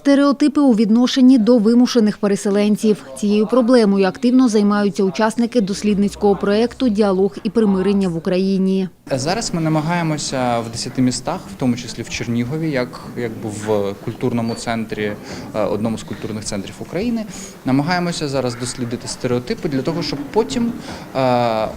Стереотипи у відношенні до вимушених переселенців. Цією проблемою активно займаються учасники дослідницького проєкту Діалог і примирення в Україні. Зараз ми намагаємося в 10 містах, в тому числі в Чернігові, як якби в культурному центрі, е, одному з культурних центрів України, намагаємося зараз дослідити стереотипи для того, щоб потім е, е,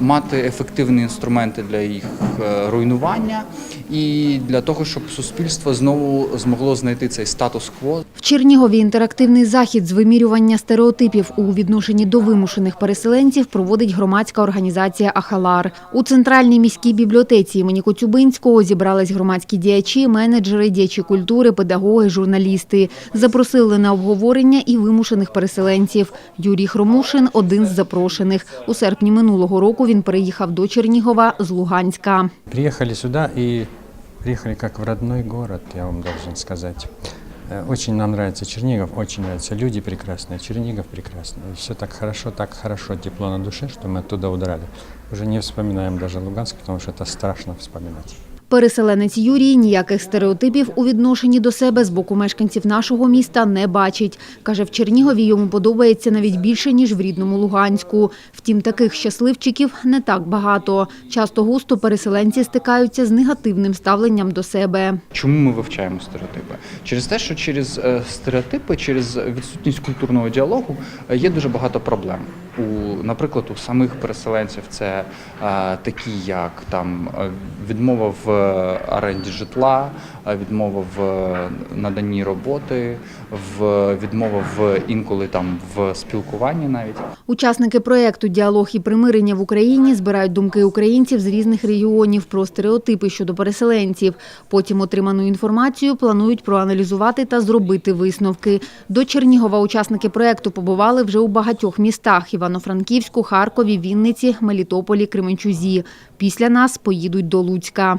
мати ефективні інструменти для їх е, руйнування і для того, щоб суспільство знову змогло знайти цей статус-кво, В Чернігові інтерактивний захід з вимірювання стереотипів у відношенні до вимушених переселенців проводить громадська організація Ахалар. У центральній міській бібліотеці імені Коцюбинського зібрались громадські діячі, менеджери, діячі культури, педагоги, журналісти. Запросили на обговорення і вимушених переселенців. Юрій Хромушин – один з запрошених. У серпні минулого року він переїхав до Чернігова з Луганська. Приехали сюда и приехали как в родной город, я вам должен сказать. Э, Очень нам нравится Чернигов, очень нравятся люди прекрасные, Чернигов прекрасный. Все так хорошо, так хорошо, тепло на душе, что мы оттуда удрали. Уже не вспоминаем даже Луганск, потому что это страшно вспоминать. Переселенець Юрій ніяких стереотипів у відношенні до себе з боку мешканців нашого міста не бачить. Каже, в Чернігові йому подобається навіть більше, ніж в рідному Луганську. Втім, таких щасливчиків не так багато. Часто густо переселенці стикаються з негативним ставленням до себе. Чому ми вивчаємо стереотипи? Через те, що через е, стереотипи, через відсутність культурного діалогу е, є дуже багато проблем. У, наприклад, у самих переселенців це е, такі, як там е, відмова в е, оренді житла, е, відмова в е, наданні роботи, в відмова в інколи там в спілкуванні навіть. Учасники проєкту «Діалог і примирення в Україні» збирають думки українців з різних регіонів про стереотипи щодо переселенців. Потім отриману інформацію планують проаналізувати та зробити висновки. До Чернігова учасники проєкту побували вже у багатьох містах – Івано-Франківську, Харкові, Вінниці, Мелітополі, Кременчузі. Після нас поїдуть до Луцька.